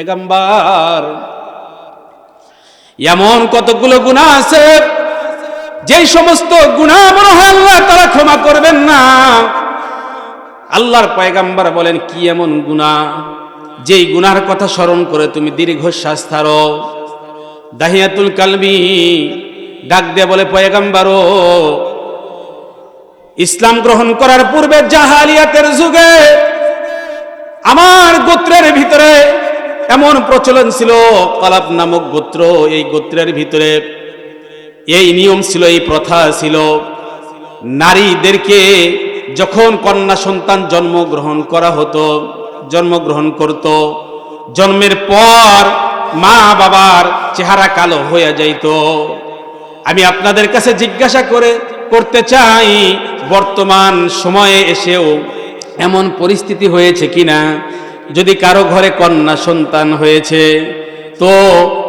পেগম্বার। এমন কতগুলো গুণা আছে? যেই সমস্ত গুণা মনে হয় আল্লাহ তারা ক্ষমা করবেন না। আল্লাহর পয়গাম্বার বলেন, কি এমন গুণা? যেই গুনার কথা স্মরণ করে তুমি দীর্ঘশ্বাস ছাড়ো। দাহিয়াতুল কালবি ডাক দিয়ে বলে পয়গাম্বারও ইসলাম গ্রহণ করার পূর্বে জাহালিয়াতের যুগে আমার গোত্রের ভিতরে এমন প্রচলন ছিল কলাপ নামক গোত্র, এই গোত্রের ভিতরে এই নিয়ম ছিল, এই প্রথা ছিল। নারীদেরকে যখন কন্যা সন্তান জন্মগ্রহণ করা হতো, জন্মগ্রহণ করত, জন্মের পর মা বাবার চেহারা কালো হয়ে যাইত। আমি আপনাদের কাছে জিজ্ঞাসা করে, করতে চাই, বর্তমান সময়ে এসেও এমন পরিস্থিতি হয়েছে কিনা? যদি কারও ঘরে কন্যা সন্তান হয়েছে, তো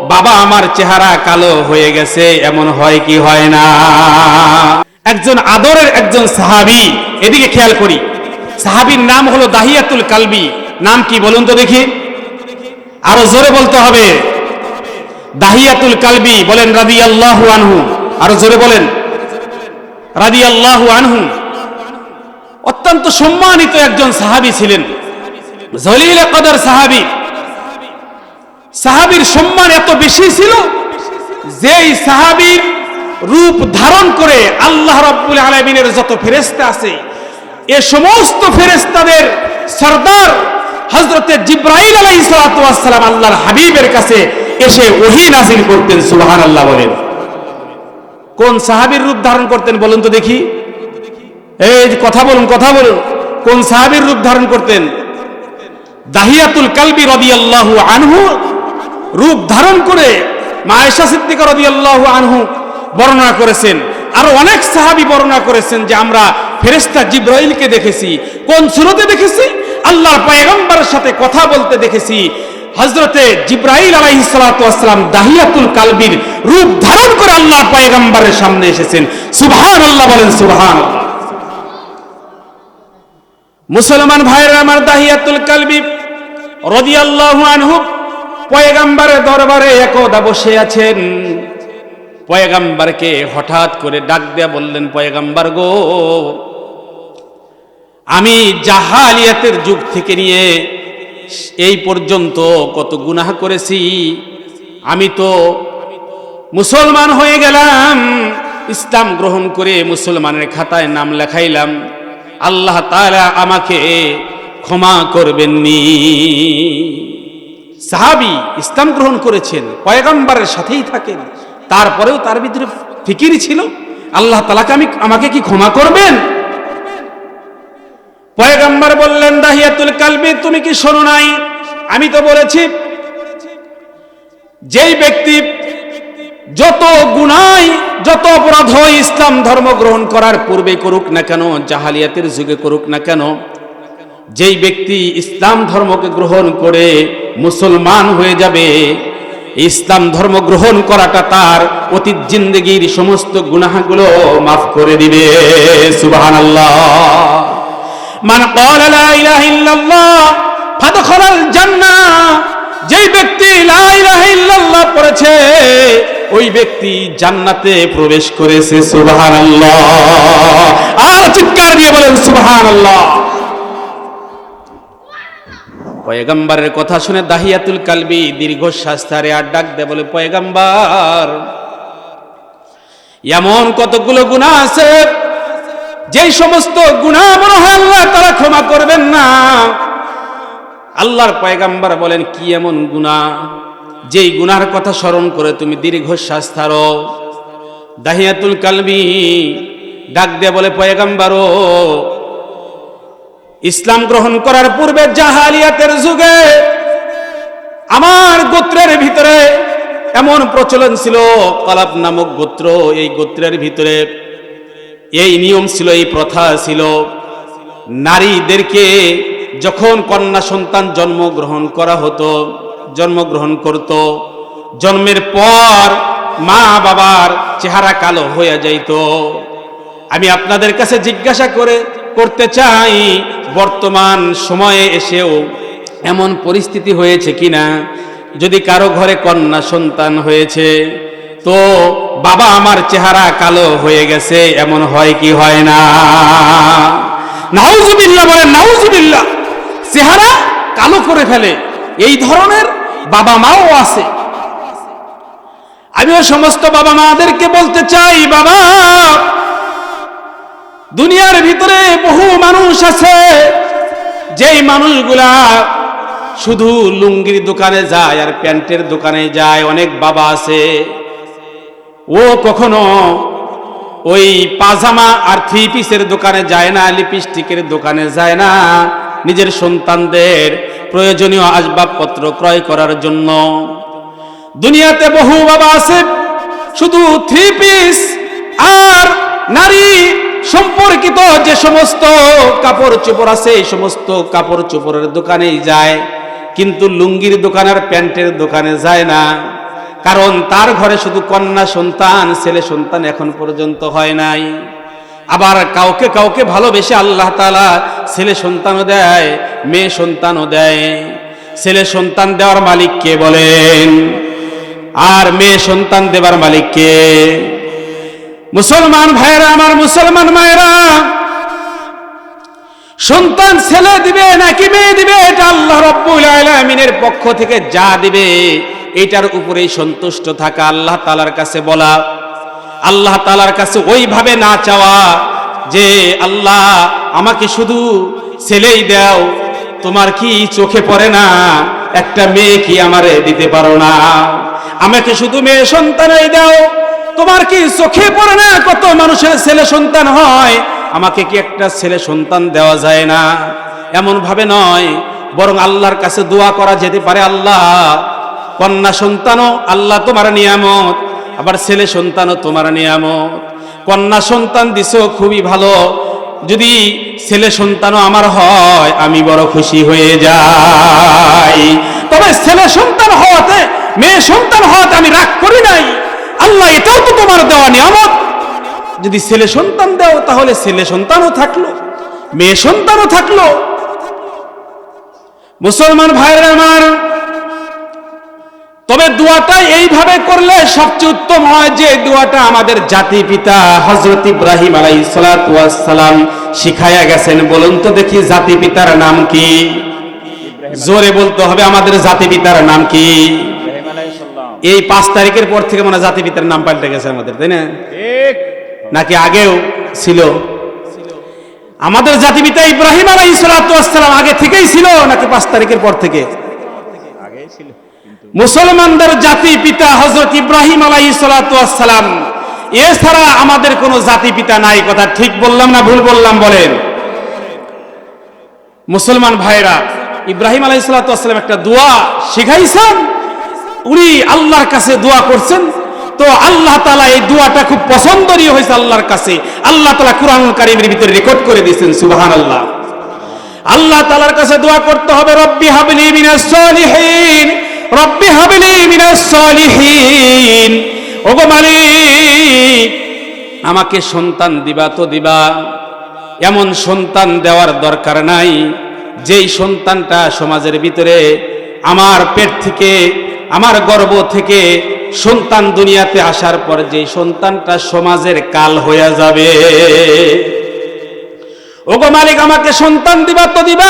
বাবা আমার চেহারা কালো হয়ে গেছে, এমন হয় কি হয় না? একজন আদরের একজন সাহাবি, এদিকে খেয়াল করি। সাহাবির নাম হলো দাহিয়াতুল কালবি। নাম কি বলুন তো দেখি। আরও জোরে বলতে হবে। দাহিয়াতুল কালবি বলেন রাদি আল্লাহ আনহু। আরও জোরে বলেন। রাদি আল্লাহু আনহু। অত্যন্ত সম্মানিত একজন সাহাবি ছিলেন। জলিল কদর সাহাবি। সাহাবির সম্মান এত বেশি ছিল যেই সাহাবির রূপ ধারণ করে আল্লাহ রব্বুল আলমিনের যত ফেরেস্তা আছে, এ সমস্ত ফেরেস্তাদের সর্দার হজরতে জিব্রাইল আলাই সালাম আল্লাহর হাবিবের কাছে এসে ওহি নাজিল করতেন সুবাহান আল্লাহ বলেন। কোন সাহাবির রূপ ধারণ করতেন বলুন তো দেখি। এই কথা বলুন কথা বলুন। কোন সাহাবির রূপ ধারণ করতেন? দাহিয়াতুল কালবি রদিয়াল্লাহু আনহু রূপ ধারণ করে মায়েশা সিদ্দিকা রদিয়াল্লাহু আনহু বর্ণনা করেছেন। আরও অনেক সাহাবি বর্ণনা করেছেন যে আমরা ফেরেস্তা জিব্রাইলকে দেখেছি। কোন সুরতে দেখেছি? আল্লাহর পয়গম্বরের সাথে কথা বলতে দেখেছি। হজরতে জিব্রাইল আলাইহি সালাম দাহিয়াতুল কালবির রূপ ধারণ করে আল্লাহ পয়গম্বরের সামনে এসেছেন। সুবহান আল্লাহ বলেন সুবহান মুসলমান ভাইয়ের, আমার দাহিয়াতুল কালবি রদিয়াল্লাহু আনহু পয়গাম্বারের দরবারে একদা বসে আছেন। পয়গাম্বারকে হঠাৎ করে ডাক দেয়া বললেন, পয়গাম্বার গো, আমি জাহালিয়াতের যুগ থেকে নিয়ে এই পর্যন্ত কত গুনাহ করেছি। আমি তো মুসলমান হয়ে গেলাম, ইসলাম গ্রহণ করে মুসলমানের খাতায় নাম লেখাইলাম। আল্লাহ তাআলা আমাকে ক্ষমা করবেননি। সাহাবি ইসলাম গ্রহণ করেছেন, পয়গম্বরের সাথেই থাকেন। তারপরেও তার ভিতরে ফিকির ছিল, আল্লাহ তালাকে আমি, আমাকে কি ক্ষমা করবেন? পয়গম্বর বললেন, দাহিয়াতুল কালবি, তুমি কি শোনো নাই? আমি তো বলেছি, যেই ব্যক্তি যত গুনাই, যত অপরাধ ইসলাম ধর্ম গ্রহণ করার পূর্বে করুক না কেন, জাহালিয়াতের যুগে করুক না কেন যেই ব্যক্তি ইসলাম ধর্মকে গ্রহণ করে মুসলমান হয়ে যাবে, ইসলাম ধর্ম গ্রহণ করাটা তার অতীত জিন্দগির সমস্ত গুনাহগুলো মাফ করে দিবে। মান ইল্লাল্লাহ, ফাদখালাল জান্নাহ। যেই ব্যক্তি পড়েছে, ওই ব্যক্তি জান্নাতে প্রবেশ করেছে। সুবহানাল্লাহ। আর চিৎকার দিয়ে বলেন, সুবহানাল্লাহ। পয়গম্বরের কথা শুনে দাহিয়াতুল কালবি দীর্ঘশ্বাস তারে আর ডাক দে বলে, পয়গম্বর, এমন কতগুলো গুনাহ আছে যেই সমস্ত গুনাহ মনে হয় আল্লাহ তারা ক্ষমা করবেন না? আল্লাহর পয়গাম্বার বলেন, কি এমন গুনাহ যেই গুনার কথা স্মরণ করে তুমি দীর্ঘশ্বাস ছাড়ো দাহিয়াতুল কালবি ডাক দিয়ে, বলে, পয়গাম্বারও ইসলাম গ্রহণ করার পূর্বে জাহালিয়াতের যুগে আমার গোত্রের ভিতরে এমন প্রচলন ছিল কলাপ নামক গোত্র, এই গোত্রের ভিতরে এই নিয়ম ছিল, এই প্রথা ছিল। নারীদেরকে যখন কন্যা সন্তান জন্মগ্রহণ করা হতো, জন্মগ্রহণ করত, জন্মের পর মা বাবার চেহারা কালো হয়ে যাইত। আমি আপনাদের কাছে জিজ্ঞাসা করে, করতে চাই বর্তমান সময়ে এসেও এমন পরিস্থিতি হয়েছে কিনা? যদি কারও ঘরে কন্যা সন্তান হয়েছে, তো বাবা আমার চেহারা কালো হয়ে গেছে, এমন হয় কি হয় না? নাউজুবিল্লাহ বলেন, নাউজুবিল্লাহ। চেহারা কালো করে ফেলে। এই ধরনের বাবা মাও আছে। আমিও সমস্ত বাবা মাদেরকে বলতে চাই, বাবা দুনিয়ার ভিতরে বহু মানুষ আছে। যেই মানুষগুলা শুধু লুঙ্গির দোকানে যায় আর প্যান্টের দোকানে যায়, অনেক বাবা আছে। ও কখনো ওই পাজামা আর থ্রি পিসের দোকানে যায় না, লিপস্টিকের দোকানে যায় না। নিজের সন্তানদের প্রয়োজনীয় আসবাবপত্র ক্রয় করার জন্য। দুনিয়াতে বহু বাবা আছে, শুধু থ্রি পিস আর নারী সম্পর্কিত যে সমস্ত কাপড় চোপড় আছে, এই সমস্ত কাপড় চোপড়ের দোকানেই যায়। কিন্তু লুঙ্গির দোকান আর প্যান্টের দোকানে যায় না। কারণ তার ঘরে শুধু কন্যা সন্তান, ছেলে সন্তান এখন পর্যন্ত হয় নাই। আবার কাউকে কাউকে ভালোবেসে আল্লাহ তালা ছেলে সন্তানও দেয়, মেয়ে সন্তানও দেয়। ছেলে সন্তান দেওয়ার মালিককে বলেন? আর মেয়ে সন্তান দেবার মালিক কে? মুসলমান ভাইরা আমার মুসলমান মায়েরা, সন্তান ছেলে দিবে নাকি মেয়ে দিবে, এটা আল্লাহ রব্বুল আলামিনের পক্ষ থেকে যা দিবে, এটার উপরেই সন্তুষ্ট থাকা আল্লাহ তালার কাছে বলা। আল্লাহ তালার কাছে ওইভাবে না চাওয়া যে, আল্লাহ, আমাকে শুধু ছেলেই দাও, তোমার কি চোখে পড়ে না? একটা মেয়ে কি আমারে দিতে পারো না? আমাকে শুধু মেয়ে সন্তানই দাও। তোমার কি চোখে পড়ে না কত মানুষের ছেলে সন্তান হয়? আমাকে কি একটা ছেলে সন্তান দেওয়া যায় না? এমন ভাবে নয়, বরং আল্লাহর কাছে দোয়া করা যেতে পারে আল্লাহ। কন্যা সন্তানও আল্লাহ তোমার নিয়ামত, আবার ছেলে সন্তানও তোমার নিয়ামত। কন্যা সন্তান দিছ খুবই ভালো, যদি ছেলে সন্তানও আমার হয়, আমি বড় খুশি হয়ে যাই। তবে ছেলে সন্তান হওয়াতে, মেয়ে সন্তান হওয়াতে আমি রাগ করি নাই। আল্লাহ এটাও তো তোমার দেওয়া নিয়ামত। যদি ছেলে সন্তান দাও, তাহলে ছেলে সন্তানও থাকল, মেয়ে সন্তানও থাকল। মুসলমান ভাইরা আমার, তবে দোয়াটা এইভাবে করলে সবচেয়ে উত্তম হয় যে দোয়াটা আমাদের জাতি পিতা হজরত ইব্রাহিম আলাই সালাম শিখাইয়া গেছেন। বলুন তো দেখি জাতি পিতার নাম কি? জোরে বলতে হবে আমাদের জাতি পিতার নাম কি? এই পাঁচ তারিখের পর থেকে মানে জাতি পিতার নাম পাল্টে গেছে আমাদের তাই না? নাকি আগেও ছিল? আমাদের জাতি পিতা ইব্রাহিম আলাই সালাম আগে থেকেই ছিল নাকি পাঁচ তারিখের পর থেকে? মুসলমানদের জাতি পিতা হজরত ইব্রাহিম আলাই সালাম এছাড়া আমাদের কোনো জাতি পিতা নাই কথা ঠিক বললাম না ভুল বললাম বলেন? মুসলমান ভাইরা ইব্রাহিম আলাই সালাম একটা দোয়া শিখাইছেন? উনি আল্লাহর কাছে দোয়া করছেন। তো আল্লাহ তালা এই দোয়াটা খুব পছন্দনীয় হয়েছে আল্লাহর কাছে। আল্লাহ তালা কুরআন কারিমের ভিতরে রেকর্ড করে দিয়েছেন সুবাহান আল্লাহ আল্লাহ তালার কাছে দোয়া করতে হবে, রব্বি হাবলি মিনাস সলিহিন, রব্বি হাবলি মিনাস সলিহিন। ওগো মালিক, আমাকে সন্তান দিবা তো দিবা। এমন সন্তান দেওয়ার দরকার নাই। যেই সন্তানটা সমাজের ভিতরে আমার পেট থেকে আমার গর্ব থেকে সন্তান দুনিয়াতে আসার পর যে সন্তানটা সমাজের কাল হয়ে যাবে। ওগো মালিক, আমাকে সন্তান দিবা তো দিবা।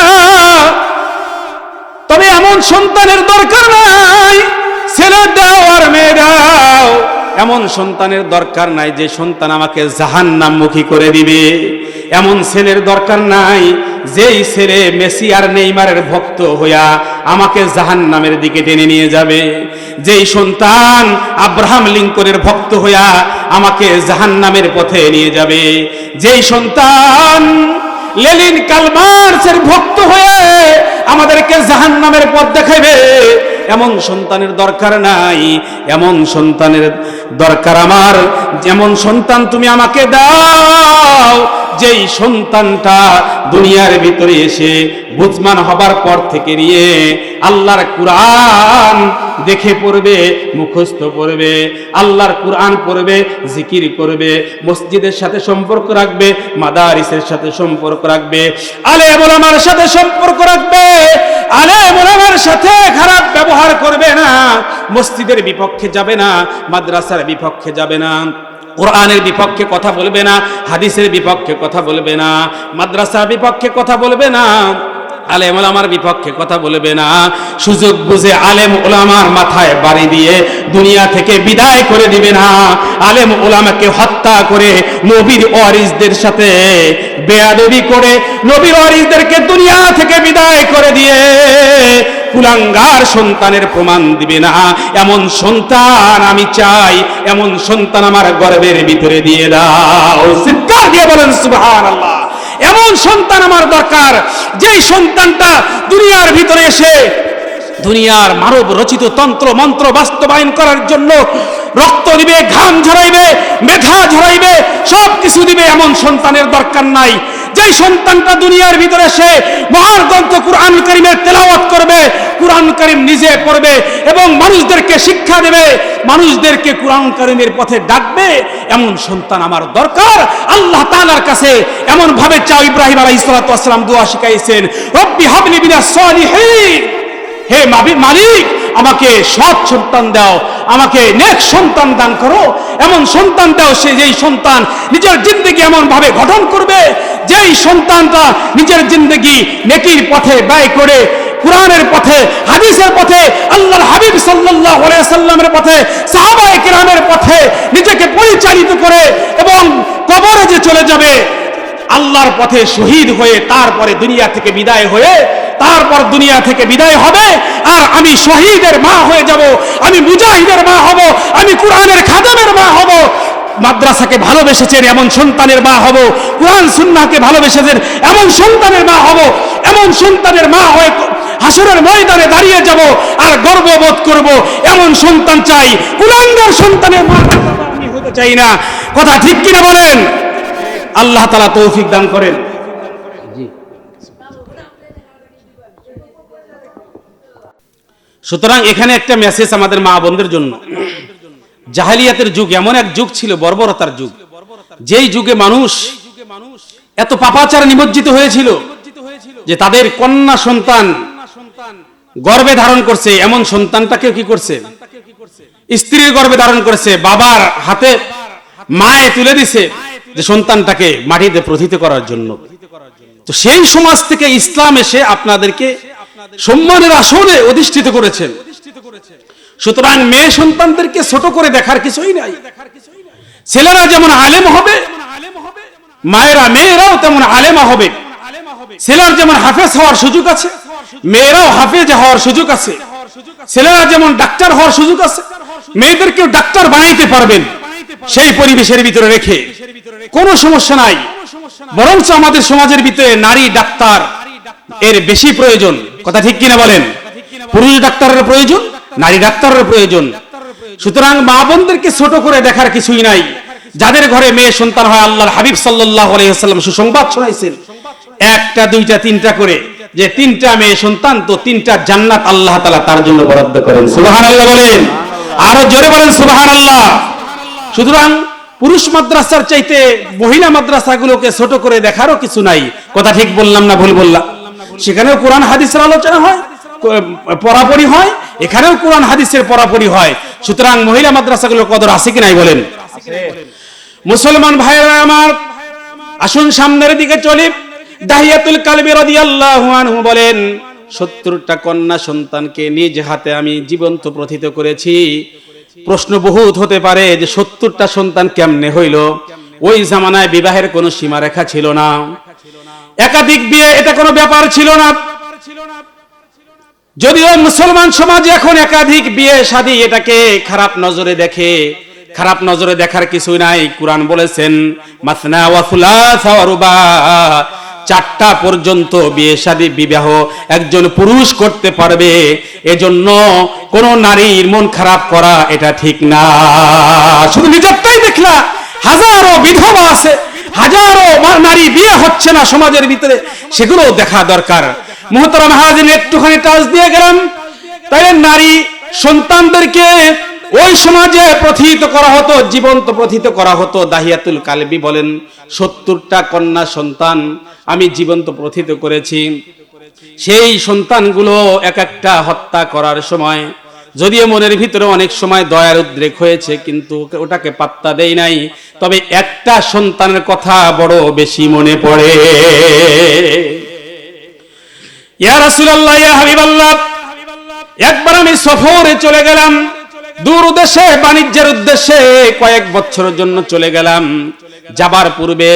তবে এমন সন্তানের দরকার নাই, ছেলে দাও আর মেয়ে দাও। এমন সন্তানের দরকার নাই যে সন্তান আমাকে জাহান নামমুখী করে দিবে। এমন ছেলের দরকার নাই যেই ছেলে মেসি আর নেইমারের ভক্ত হইয়া আমাকে জাহান নামের দিকে টেনে নিয়ে যাবে, যেই সন্তান আব্রাহাম লিঙ্কনের ভক্ত হইয়া আমাকে জাহান নামের পথে নিয়ে যাবে, যেই সন্তান লেলিন কালমার্সের ভক্ত হয়ে আমাদেরকে জাহান নামের পথ দেখাইবে, এমন সন্তানের দরকার নাই, এমন সন্তানের দরকার আমার, যেমন সন্তান তুমি আমাকে দাও যেই সন্তানটা দুনিয়ার ভিতরে এসে বুঝমান হবার পর থেকে নিয়ে আল্লাহর কুরআন দেখে পড়বে, মুখস্থ পড়বে, আল্লাহর কুরআন পড়বে, জিকির করবে, মসজিদের সাথে সম্পর্ক রাখবে, মাদারিসের সাথে সম্পর্ক রাখবে আলে ওলামার সাথে সম্পর্ক রাখবে আলে ওলামার সাথে খারাপ ব্যবহার করবে না, মসজিদের বিপক্ষে যাবে না, মাদ্রাসার বিপক্ষে যাবে না। কোরআনের বিপক্ষে কথা বলবে না, হাদিসের বিপক্ষে কথা বলবে না, মাদ্রাসার বিপক্ষে কথা বলবে না। আলেম ওলামার বিপক্ষে কথা বলবে না। সুযোগ বুঝে আলেম ওলামার মাথায় বাড়ি দিয়ে দুনিয়া থেকে বিদায় করে দিবে না। আলেম ওলামাকে হত্যা করে নবীর ওয়ারিসদের সাথে বেয়াদবি করে নবীর ওয়ারিসদেরকে দুনিয়া থেকে বিদায় করে দিয়ে কুলাঙ্গার সন্তানের প্রমাণ দিবে না। এমন সন্তান আমি চাই, এমন সন্তান আমার গর্বের ভিতরে দিয়ে দাও। চিৎকার দিয়ে বলেন সুবহানাল্লাহ। এমন সন্তান আমার দরকার, যেই সন্তানটা দুনিয়ার ভিতরে এসে দুনিয়ার মানব রচিত তন্ত্র, মন্ত্র বাস্তবায়ন করার জন্য রক্ত দিবে, ঘাম ঝরাইবে, মেধা ঝরাইবে সব কিছু দিবে এমন সন্তানের দরকার নাই। যেই সন্তানটা দুনিয়ার ভিতরে এসে মহান গ্রন্থ কুরআন করিমের তেলাওয়াত করবে, কুরআন করিম নিজে পড়বে এবং মানুষদেরকে শিক্ষা দেবে, মানুষদেরকে কুরআন করিমের পথে ডাকবে এমন সন্তান আমার দরকার। আল্লাহ তাআলার কাছে এমন ভাবে চাও ইব্রাহিম আলাইহিস সালাতু দোয়া শিখাইছেন, রব্বি হাবলি মিনাস সলিহিন। হে মাবি- মালিক, আমাকে সৎ সন্তান দাও, আমাকে নেক সন্তান দান করো। এমন সন্তান দাও সে যেই সন্তান নিজের জিন্দগি এমন ভাবে গঠন করবে, যেই সন্তানটা নিজের জিন্দগি নেকির পথে ব্যয় করে, কোরআনের পথে, হাদিসের পথে, আল্লাহর হাবিব সাল্লাল্লাহু আলাইহি সাল্লামের পথে, সাহাবায়ে কিরামের পথে নিজেকে করে এবং কবরে যে চলে যাবে, আল্লাহর পথে শহীদ হয়ে তারপরে দুনিয়া থেকে বিদায় হয়ে তারপর দুনিয়া থেকে বিদায় হবে। আর আমি শহীদের মা হয়ে যাব, আমি মুজাহিদের মা হব, আমি কোরআনের খাদামের মা হব। মাদ্রাসাকে ভালোবেসেছেন এমন সন্তানের মা হব, কোরআন সুন্নাহকে ভালোবেসেছেন এমন সন্তানের মা হব, এমন সন্তানের মা হয়ে হাসরের ময়দানে দাঁড়িয়ে যাব, আর গর্ববোধ করব, এমন সন্তান চাই, কুলাঙ্গার সন্তানের মা হতে চাই না। কথা ঠিক কিনা বলেন? আল্লাহ তালা তৌফিক দান করেন। সুতরাং এখানে একটা মেসেজ আমাদের মা বোনদের জন্য। জাহালিয়াতের যুগ এমন এক যুগ ছিল বর্বরতার যুগ। যেই যুগে মানুষ এত পাপাচার নিমজ্জিত হয়েছিল যে তাদের কন্যা সন্তান গর্বে ধারণ করছে এমন সন্তানটাকে কি করছে? স্ত্রীর গর্ভে ধারণ করেছে, বাবার হাতে মায়ে তুলে দিছে যে সন্তানটাকে মাটিতে প্রথিত করার জন্য। তো সেই সমাজ থেকে ইসলাম এসে আপনাদেরকে সম্মানের আসনে অধিষ্ঠিত করেছেন সুতরাং মেয়ে সন্তানদেরকে ছোট করে দেখার কিছুই নাই। ছেলেরা যেমন আলেম হবে, মায়েরা, মেয়েরাও তেমন আলেমা হবে। ছেলের যেমন হাফেজ হওয়ার সুযোগ আছে, মেয়েরাও হাফেজ হওয়ার সুযোগ আছে। ছেলেরা যেমন ডাক্তার হওয়ার সুযোগ আছে মেয়েদেরকেও ডাক্তার বানাইতে পারবেন, সেই পরিবেশের ভিতরে রেখে। কোনো সমস্যা নাই। বরঞ্চ আমাদের সমাজের ভিতরে নারী ডাক্তার এর বেশি প্রয়োজন। কথা ঠিক কিনা বলেন? পুরুষ ডাক্তারের প্রয়োজন, নারী ডাক্তারের প্রয়োজন। সুতরাং মা বোনদেরকে ছোট করে দেখার কিছুই নাই। যাদের ঘরে মেয়ে সন্তান হয়, আল্লাহর হাবিব সাল্লাল্লাহু আলাইহি ওয়াসাল্লাম সুসংবাদ শোনাইছেন। একটা, দুইটা, তিনটা করে যে তিনটা মেয়ে সন্তান, তো তিনটা জান্নাত আল্লাহ তাআলা তার জন্য বরাদ্দ করেন। সুবহানাল্লাহ বলেন। আরও জোরে বলেন, সুবহানাল্লাহ। সুতরাং পুরুষ মাদ্রাসার চাইতে মহিলা মাদ্রাসাগুলোকে ছোট করে দেখারও কিছু নাই। কথা ঠিক বললাম না ভুল বললাম? সেখানেও কোরআন হাদিসের আলোচনা হয় পড়াপড়ি হয়, এখানেও কোরআন হাদিসের পরাপরি হয়। সুতরাং মহিলা মাদ্রাসাগুলোর কদর আছে কি নাই বলেন? মুসলমান ভাইয়েরা আমার, আসুন সামনের দিকে চলি। দাহিয়াতুল কালবি রাদিয়াল্লাহু আনহু বলেন সত্তরটা কন্যা সন্তানকে নিজ হাতে আমি জীবন্ত প্রথিত করেছি। প্রশ্ন বহুত হতে পারে যে সত্তরটা সন্তান কেমনে হইল? ওই জামানায় বিবাহের কোনো সীমারেখা ছিল না। একাধিক বিয়ে এটা কোনো ব্যাপার ছিল না। যদিও মুসলমান সমাজে এখন একাধিক বিয়ে শাদী এটাকে খারাপ নজরে দেখে। খারাপ নজরে দেখার কিছু নাই। কোরআন বলেছেন, মাসনা ওয়া সুলাসা ওয়া রুবা। চারটা পর্যন্ত বিয়ে শাদী, বিবাহ একজন পুরুষ করতে পারবে। এজন্য কোন নারীর মন খারাপ করা এটা ঠিক না। শুধু নিজেরটাই দেখলা হাজারো বিধবা আছে, হাজারো নারী বিয়ে হচ্ছে না সমাজের ভিতরে সেগুলো দেখা দরকার। মোহতারাম হাজিন একটুখানি টাচ দিয়ে গেলাম। তাই নারী সন্তানদেরকে ওই সমাজে প্রথিত করা হতো, জীবন্ত প্রথিত করা হতো, দাহিয়াতুল কালবি বলেন, সত্তরটা কন্যা সন্তান আমি জীবন্ত প্রথিত করেছি। সেই সন্তানগুলো এক একটা হত্যা করার সময়, যদিও মনের ভিতরে অনেক সময় দয়ার উদ্রেক হয়েছে, কিন্তু ওটাকে পাত্তা দেই নাই। তবে একটা সন্তানের কথা বড় বেশি মনে পড়ে। ইয়া রাসূলুল্লাহ, ইয়া হাবিবাল্লাহ, একবার আমি সফরে চলে গেলাম। দূর দেশে বাণিজ্যের উদ্দেশ্যে কয়েক বছরের জন্য চলে গেলাম। যাবার পূর্বে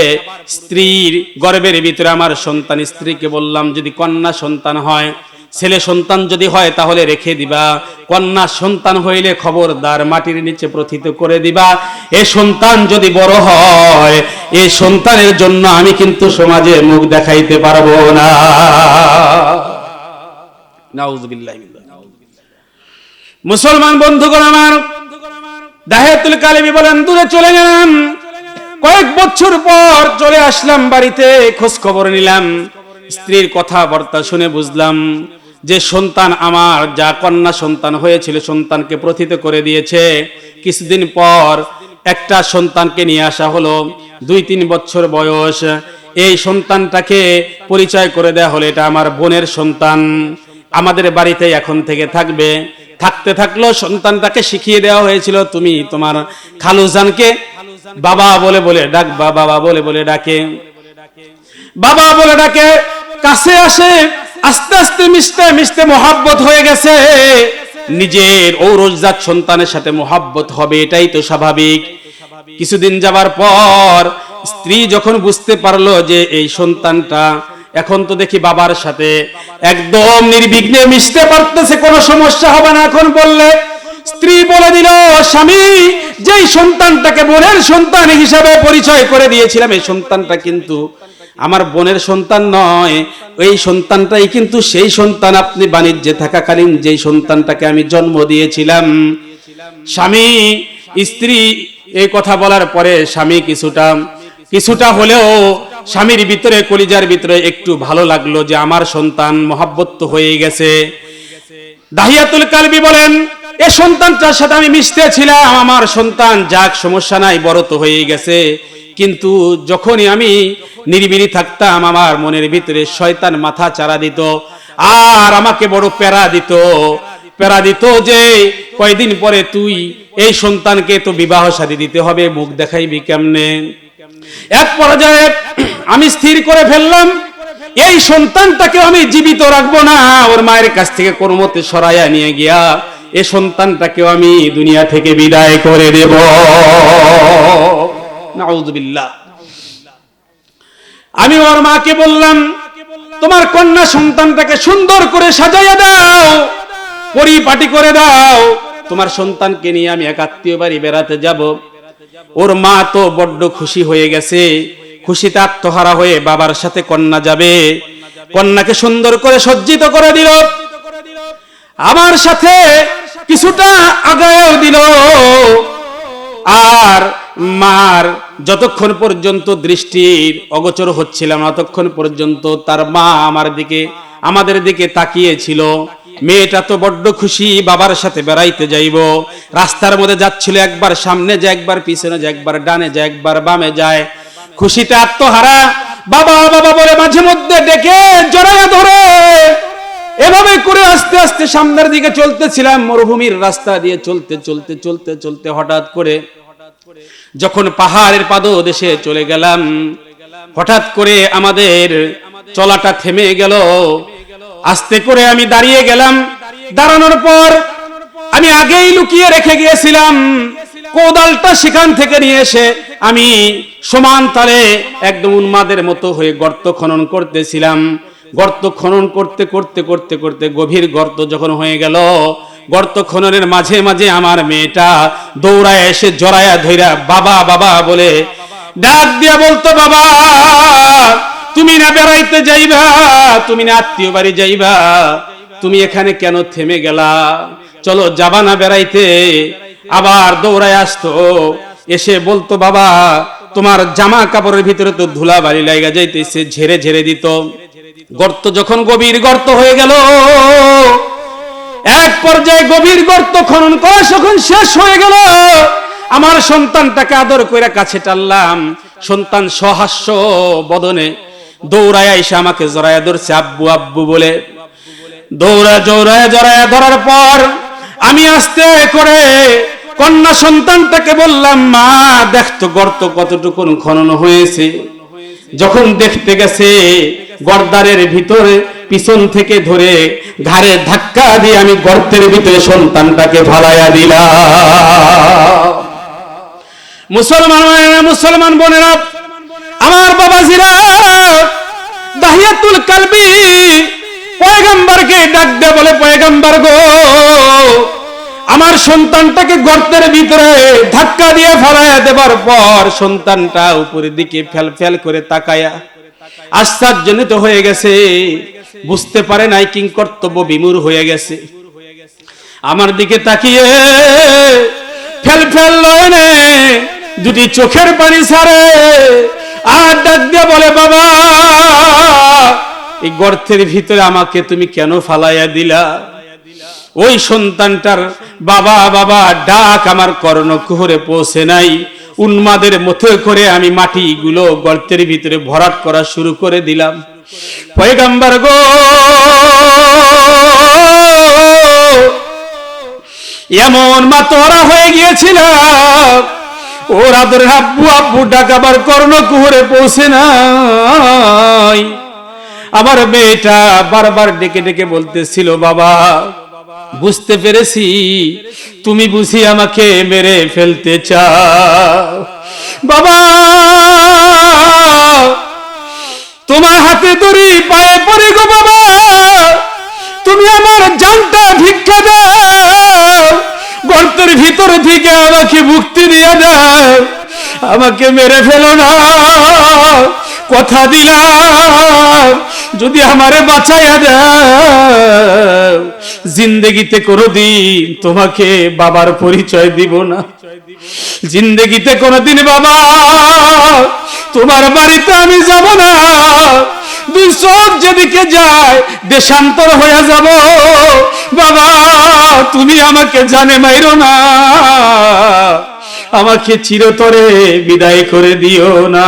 স্ত্রীর গর্বের ভিতরে আমার সন্তান স্ত্রীকে বললাম, যদি কন্যা সন্তান হয়, ছেলে সন্তান যদি হয় তাহলে রেখে দিবা। কন্যা সন্তান হইলে খবরদার মাটির নিচে প্রথিত করে দিবা। এ সন্তান যদি বড় হয়, এ সন্তানের জন্য আমি কিন্তু সমাজে মুখ দেখাইতে পারব না। নাউজুবিল্লাহি। মুসলমান বন্ধুগণ আমার, দাহেতুল কালিমি বলেন, দূরে চলে গেলাম। কয়েক বছর পর চলে আসলাম বাড়িতে খোঁজ খবর নিলাম। স্ত্রীর কথাবার্তা শুনে বুঝলাম যে সন্তান আমার, যা কন্যা সন্তান হয়েছিল, সন্তানকে প্রথিত করে দিয়েছে। কিছুদিন পর একটা সন্তানকে নিয়ে আসা হলো, দুই তিন বছর বয়স। এই সন্তানটাকে পরিচয় করে দেয়া হলো, এটা আমার বোনের সন্তান। আমাদের বাড়িতে এখন থেকে থাকবে। থাকতে থাকল সন্তানটাকে শিখিয়ে দেওয়া হয়েছিল, তুমি তোমার খালুজানকে বাবা বলে বলে ডাক বাবা বলে বলে ডাকে। বাবা বলে ডাকে, কাছে আসে, আস্তে আস্তে মিশতে মিশতে মোহাব্বত হয়ে গেছে। নিজের ঔরজাত সন্তানের সাথে মোহাব্বত হবে, এটাই তো স্বাভাবিক। কিছুদিন যাবার পর স্ত্রী যখন বুঝতে পারল যে এই সন্তানটা এখন তো দেখি বাবার সাথে একদম নির্বিঘ্নে মিশতে পারতেছে, কোনো সমস্যা হবে না। এখন বললে, স্ত্রী বলে দিল, স্বামী, যেই সন্তানটাকে বোনের সন্তান হিসাবে পরিচয় করে দিয়েছিলাম, এই সন্তানটা কিন্তু আমার বোনের সন্তান নয়। এই সন্তানটাই কিন্তু সেই সন্তান আপনি বাণিজ্যে থাকাকালীন যেই সন্তানটাকে আমি জন্ম দিয়েছিলাম। স্বামী, স্ত্রী, এই কথা বলার পরে স্বামী কিছুটা কিছুটা হলেও স্বামীর ভিতরে, কলিজার ভিতরে একটু ভালো লাগল যে আমার সন্তান মহাব্বত হয়ে গেছে। দাহিয়াতুল কালবি বলেন, এ সন্তানটার সাথে আমি মিশতে ছিলাম, আমার সন্তান যাক, সমস্যা নাই, বড় তো হয়ে গেছে। কিন্তু যখনই আমি নিরিবিলি থাকতাম, আমার মনের ভিতরে শয়তান মাথা চারা দিত, আর আমাকে বড় প্যারা দিত। প্যারা দিত যে, কয়দিন পরে তুই এই সন্তানকে তো বিবাহ শাদী দিতে হবে, মুখ দেখাইবি কেমনে? এক পর্যায়ে আমি স্থির করে ফেললাম, এই সন্তানটাকে আমি জীবিত রাখব না, ওর মায়ের কাছ থেকে কোন মতে সরাইয়া নিয়ে গিয়া এ সন্তানটাকেও আমি দুনিয়া থেকে বিদায় করে দেব। আমি ওর মাকে বললাম, তোমার কন্যা সন্তানটাকে সুন্দর করে সাজাইয়া দাও, পরিপাটি করে দাও, তোমার সন্তানকে নিয়ে আমি এক আত্মীয় বাড়ি বেড়াতে যাব। ওর মা তো বড্ড খুশি হয়ে গেছে। খুশিতে আত্মহারা হয়ে বাবার সাথে কন্যা যাবে। কন্যাকে সুন্দর করে সজ্জিত করে দিল। আমার সাথে কিছুটা আগায়ও দিল। আর মার যতক্ষণ পর্যন্ত দৃষ্টির অগোচর হচ্ছিলাম ততক্ষণ পর্যন্ত তার মা আমার দিকে, আমাদের দিকে তাকিয়েছিল। মেয়েটা তো বড্ড খুশি, বাবার সাথে বেড়াইতে যাইব। রাস্তার মধ্যে যাচ্ছিল একবার, সামনে যায় একবার, পিছনে যায় একবার, ডানে যায় একবার, বামে যায়। খুশিতে আত্মহারা, বাবা বাবা বলে মাঝে মধ্যে ডেকে জড়াইয়া ধরে। এভাবে করে আস্তে আস্তে সামনের দিকে চলতেছিলাম, মরুভূমির রাস্তা দিয়ে চলতে চলতে চলতে চলতে হঠাৎ করে যখন পাহাড়ের পাদদেশে চলে গেলাম, হঠাৎ করে আমাদের চলাটা থেমে গেল। আস্তে করে আমি দাঁড়িয়ে গেলাম। দাঁড়ানোর পর আমি আগেই লুকিয়ে রেখে গিয়েছিলাম। কোদালটা সেখান থেকে নিয়ে এসে আমি সমান তালে একদম উন্মাদের মতো হয়ে গর্ত খনন করতেছিলাম। গর্ত খনন করতে করতে করতে করতে গভীর গর্ত যখন হয়ে গেল, গর্ত খননের মাঝে মাঝে আমার মেয়েটা দৌড়ায় এসে জড়ায়া ধইরা বাবা বাবা বলে, ডাক দিয়া বলতো বাবা তুমি না বেড়াইতে যাইবা, তুমি না আত্মীয় বাড়ি যাইবা, তুমি এখানে কেন থেমে গেলা? চলো যাবা না বেড়াইতে, আবার দৌড়ায় আসতো। এসে বলতো, বাবা, তোমার জামা কাপড়ের ভিতরে তো ধুলা বালি লাগা যাইতেছে, ঝেড়ে ঝেড়ে দিত। গর্ত যখন গভীর গর্ত হয়ে গেল, এক পর্যায়ে গভীর গর্ত খনন করা যখন শেষ হয়ে গেল, আমার সন্তানটাকে আদর করে কাছে টানলাম। সন্তান সহাস্য বদনে দৌড়ায় এসে আমাকে জড়ায়া ধরছে, আব্বু আব্বু বলে। দৌড়া জৌড়ায় জড়ায় ধরার পর আমি আস্তে করে কন্যা সন্তানটাকে বললাম, মা দেখতো গর্ত কতটুকুন খনন হয়েছে। যখন দেখতে গেছে গর্দারের ভিতরে, পিছন থেকে ধরে ঘাড়ে ধাক্কা দিয়ে আমি গর্তের ভিতরে সন্তানটাকে ফালাইয়া দিলাম। মুসলমান মুসলমান বোনেরা আমার বাবাজিরা দাহিয়াতুল কালবি পয়গাম্বারকে ডাক বলে, পয়গাম্বার গো, আমার সন্তানটাকে গর্তের ভিতরে ধাক্কা দিয়ে ফেলাইয়া দেবার পর সন্তানটা উপরের দিকে ফেল ফেল করে তাকায়া আশ্চর্যজনিত হয়ে গেছে। বুঝতে পারে নাই কিং কর্তব্য বিমূর হয়ে গেছে। আমার দিকে তাকিয়ে ফেল ফেল দুটি চোখের পানি ছাড়ে আর ডাক দিয়ে বলে, বাবা, এই গর্তের ভিতরে আমাকে তুমি কেন ফালাইয়া দিলা? ওই সন্তানটার বাবা বাবা, ডাক আমার কর্ণকুহরে পৌঁছে নাই। উন্মাদের মতো করে আমি মাটিগুলো গর্তের ভিতরে ভরাট করা শুরু করে দিলাম। পয়গাম্বার গো, এমন মাতোরা হয়ে গিয়েছিলাম ওর আদর আব্বু আব্বু ডাকাবার কর্ণকুহরে পৌঁছে নাই। আমার মেয়েটা বারবার ডেকে ডেকে বলতেছিল, বাবা, বুঝতে পেরেছি, তুমি বুঝি আমাকে মেরে ফেলতে চাও। বাবা, তোমার হাতে দড়ি পায়ে পড়ে গো বাবা, তুমি আমার জানটা ভিক্ষা দাও। গর্তের ভিতর থেকে আমাকে মুক্তি দিয়ে দাও আমাকে মেরে ফেলো না। কথা দিলাম যদি আমারে বাঁচাইয়া দাও জিন্দগিতে কোনোদিন তোমাকে বাবার পরিচয় দিব না। জিন্দগিতে কোনোদিন বাবা, তোমার বাড়িতে আমি যাব না। দুই চোখ যেদিকে যায়, দেশান্তর হয়ে যাব। বাবা, তুমি আমাকে জানে মাইরো না। আমাকে চিরতরে বিদায় করে দিও না।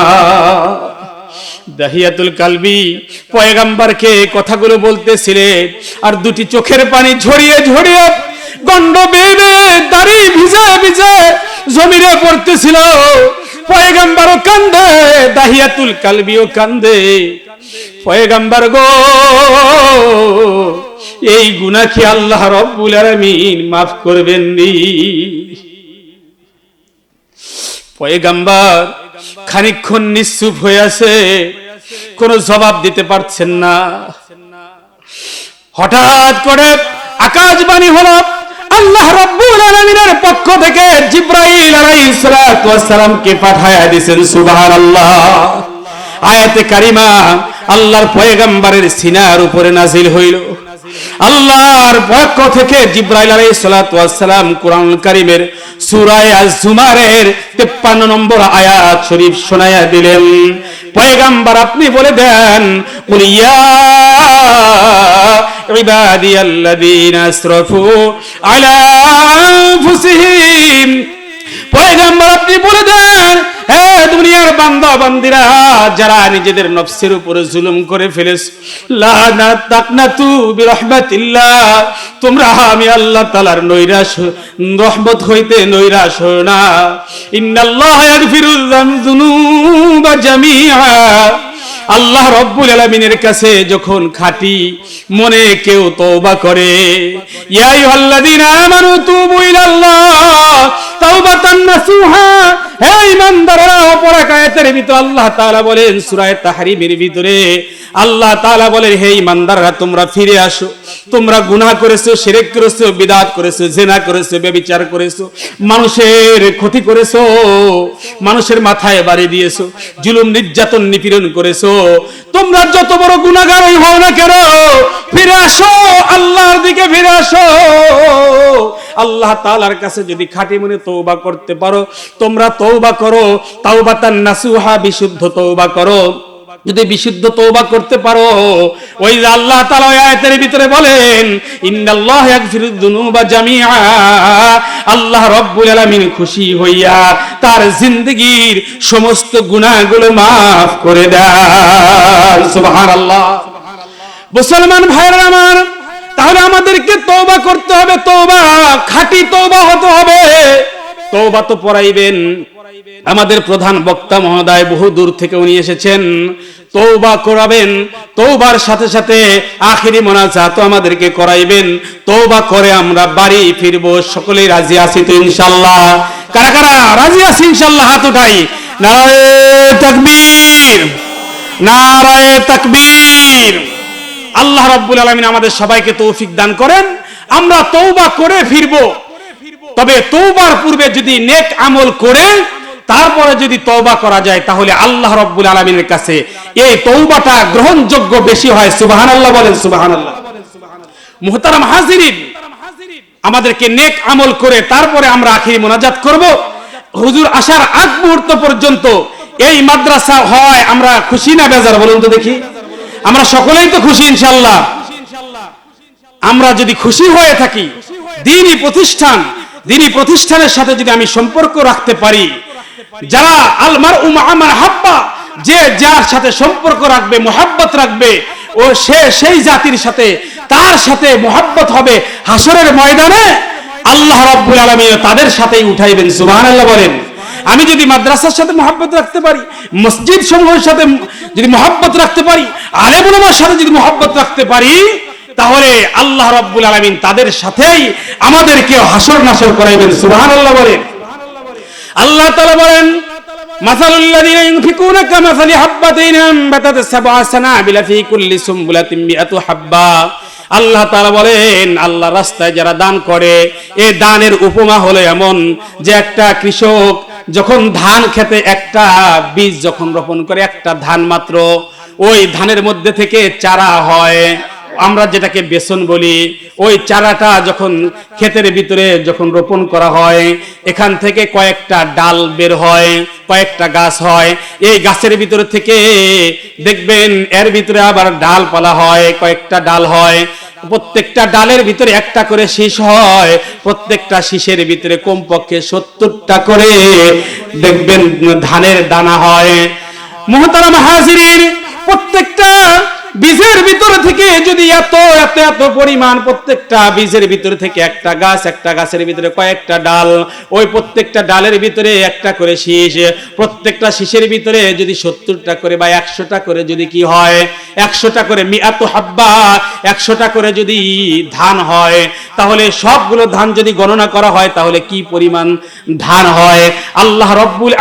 দাহিয়াতুল কালবি পয়গাম্বারকে কথাগুলো বলতেছিলেন আর দুটি চোখের পানি ঝরিয়ে ঝরিয়ে গন্ড বেবে দাড়ি ভিজে ভিজে জমিনে পড়তেছিল। পয়গাম্বারও কান্দে, দাহিয়াতুল কালবিও কান্দে। পয়গাম্বার গো, এই গুনাহ কি আল্লাহ রব্বুল আলামিন মাফ করবেন নি। পয়গাম্বার খানিকক্ষণ নিশ্চুপ হয়ে আছে, কোনো জবাব দিতে পারছেন না। হঠাৎ করে আকাশবাণী হলো আল্লাহ রাব্বুল আলামিনের পক্ষ থেকে জিব্রাইল আলাইহিস সালাতু ওয়াস সালামকে পাঠায়া দিবেন সুবহানাল্লাহ। আয়াতে কারিমা, আল্লাহর পয়গম্বরের সিনার উপরে নাজিল হইল। আল্লাহর পক্ষ থেকে জিব্রাইল আলাইহিস সালাতু আলাইহিসসালাম কুরআন কারীমের সূরা আজ-জুমারের 53 নম্বর আয়াত শরীফ শোনায়া দিলেন। পয়গাম্বর, আপনি বলে দেন কুলিয়া ইবাদিয়াল্লাযীনা আসরাফু আলা আনফুসিহিম। পয়গাম্বর, আপনি বলে দেন হে দুনিয়ার বান্দা বান্দিরা, যারা নিজেদের নফসের উপরে জুলুম করে ফেলেছ। লা না তাকনাতু বিরহমাতিল্লাহ, তোমরা আমি আল্লাহ তাআলার নৈরাশ, রহমত হইতে নৈরাশ হও না। ইন্নাল্লাহ ইয়াগফিরুয যুনুবা জামিআ। আল্লাহ রব্বুল আলামিনের কাছে যখন খাটি মনে কেউ তওবা করে, ইয়া আইয়ুহাল্লাযীনা আমানু তুবু ইলাল্লাহ, তাওবাতান নাসুহা হে ঈমানদাররা অপর আয়াতের ভিতরে আল্লাহ তাআলা বলেন, সূরা তাহরিমের ভিতরে আল্লাহ তাআলা বলেন, হে ঈমানদাররা, তোমরা ফিরে আসো। তোমরা গুনাহ করেছ মানুষের ক্ষতি করেছ, মানুষের মাথায় বাড়ি দিয়েছ, জুলুম, নির্যাতন, নিপীড়ন করেছ। তোমরা যত বড় গুনাহগারই হও না কেন, ফিরে আসো, আল্লাহর দিকে ফিরে আসো। আল্লাহ তাআলার কাছে যদি খাঁটি মনে তওবা করতে পারো, তোমরা তওবা করো, তাওবাতান নাসুহা, বিশুদ্ধ তওবা করো। যদি বিশুদ্ধ তওবা করতে পারো, ওই যে আল্লাহ তাআলা ওই আয়াতের ভিতরে বলেন, ইন্নাল্লাহ ইয়াগফিরুদ দুনুবা জামিআ। আল্লাহ রব্বুল আলামিন খুশি হইয়া তার জিন্দেগীর সমস্ত গুনাহগুলো maaf করে দেন। সুবহানাল্লাহ। মুসলমান ভাইরা আমার, তাহলে আমাদেরকে তওবা করতে হবে, তওবা, খাঁটি তওবা হতে হবে। তওবা তো পড়াইবেন। আমাদের প্রধান বক্তা মহোদয় বহু দূর থেকে উনি এসেছেন। তৌবা করাবেন। তৌবার সাথে সাথে আখিরি মোনাজাত আমাদেরকে করাইবেন। তৌবা করে আমরা বাড়ি ফিরবো। সকলেই রাজি আছি তো ইনশাল্লাহ কারা কারা রাজি আছি ইনশাল্লাহ হাত উঠাই। নারায়ে তাকবীর। নারায়ে তাকবীর। আল্লাহ রাব্বুল আলামিন আমাদের সবাইকে তৌফিক দান করেন। আমরা তৌবা করে ফিরবো। তবে তৌবার পূর্বে যদি নেক আমল করে তারপরে যদি তৌবা করা যায়, তাহলে আল্লাহ রব্বুল আলমিনের কাছে এই তৌবাটা গ্রহণযোগ্য বেশি হয়। সুবাহান আল্লাহ বলেন সুবাহান আল্লাহ মুহতারাম হাজিরিন, আমাদেরকে নেক আমল করে তারপরে আমরা আখিরি মোনাজাত করব। হুজুর আসার আগ মুহূর্ত পর্যন্ত এই মাদ্রাসা হয় আমরা খুশি না বেজার বলুন তো দেখি? আমরা সকলেই তো খুশি ইনশাল্লাহ আমরা যদি খুশি হয়ে থাকি, দিনই প্রতিষ্ঠান, দিনই প্রতিষ্ঠানের সাথে যদি আমি সম্পর্ক রাখতে পারি যারা আলমার উমা আমার হাব্বা যে যার সাথে সম্পর্ক রাখবে, মোহাব্বত রাখবে, ও সে সেই জাতির সাথে, তার সাথে মোহাব্বত হবে হাসরের ময়দানে, আল্লাহ রাব্বুল আলামিন তাদের সাথেই উঠাইবেন, সুবহানাল্লাহ বলেন। আমি যদি মাদ্রাসার সাথে মোহাব্বত রাখতে পারি, মসজিদ সমূহের সাথে যদি মোহাব্বত রাখতে পারি আলেমুলামার সাথে যদি মোহাব্বত রাখতে পারি, তাহলে আল্লাহ রাব্বুল আলামিন তাদের সাথেই আমাদেরকে হাসর নাসর করাইবেন সুবাহ আল্লাহ বলেন। আল্লাহ তাআলা বলেন মাসালুল লাযিনা ইউনফিকুনা কামাসালি হাব্বাতিন আনবাতাত সাবআ সানাবিলা ফি কুল্লি সুমবুলাতিন মিআতু হাব্বা। আল্লাহ তাআলা বলেন, আল্লাহ রাস্তায় যারা দান করে এই দানের উপমা হলো এমন যে একটা কৃষক যখন ধান খেতে একটা বীজ যখন রোপণ করে একটা ধান মাত্র, ওই ধানের মধ্যে থেকে চারা হয়। আমরা যেটাকে বেসন বলি, ওই চারাটা যখন ক্ষেতের ভিতরে যখন রোপণ করা হয়, এখান থেকে কয়েকটা ডাল বের হয়, কয়েকটা গাছ হয়। এই গাছের ভিতরে থেকে দেখবেন, এর ভিতরে আবার ডাল পালা হয়, কয়েকটা ডাল হয়। প্রত্যেকটা ডালের ভিতরে একটা করে শীষ হয়, প্রত্যেকটা শীষের ভিতরে কমপক্ষে সত্তরটা করে দেখবেন ধানের দানা হয়। মোহতারাম হাজির প্রত্যেকটা বীজের ভিতরে থেকে যদি এত এত এত পরিমাণ প্রত্যেকটা বীজের ভিতরে থেকে একটা গাছ, একটা গাছের ভিতরে কয়েকটা ডাল, ওই প্রত্যেকটা ডালের ভিতরে একটা করে শীষ, প্রত্যেকটা শীষের ভিতরে যদি সত্তরটা করে বা একশোটা করে যদি কি হয়, একশোটা করে মিয়াত হাব্বা, একশোটা করে যদি ধান হয়, তাহলে সবগুলো ধান যদি গণনা করা হয়, তাহলে কি পরিমাণ ধান হয়? আল্লাহ রব্বুল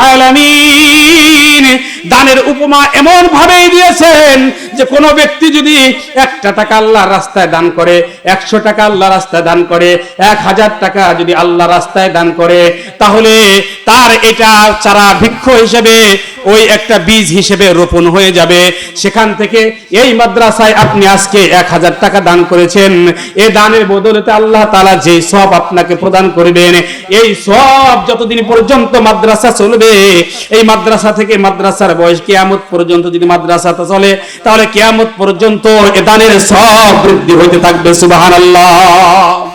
আলামিন দানের উপমা এমন ভাবেই দিয়েছেন যে কোনো ব্যক্তি যদি একটা টাকা আল্লাহর রাস্তায় দান করে, একশো টাকা আল্লাহ রাস্তায় দান করে, এক হাজার টাকা যদি আল্লাহ রাস্তায় দান করে, তাহলে তার এটা চারা বৃক্ষ হিসেবে, ওই একটা বীজ হিসেবে রোপণ হয়ে যাবে। সেখান থেকে এই মাদ্রাসায় আপনি আজকে এক হাজার টাকা দান করেছেন। এই দানের বদলতে আল্লাহ তালা যে সব আপনাকে প্রদান করবেন, এই সব যতদিন পর্যন্ত মাদ্রাসা চলবে, এই মাদ্রাসা থেকে মাদ্রাসার বয়স কেয়ামত পর্যন্ত যদি মাদ্রাসাটা চলে, তাহলে কেয়ামত পর্যন্ত এ দানের সব বৃদ্ধি হইতে থাকবে সুবাহান আল্লাহ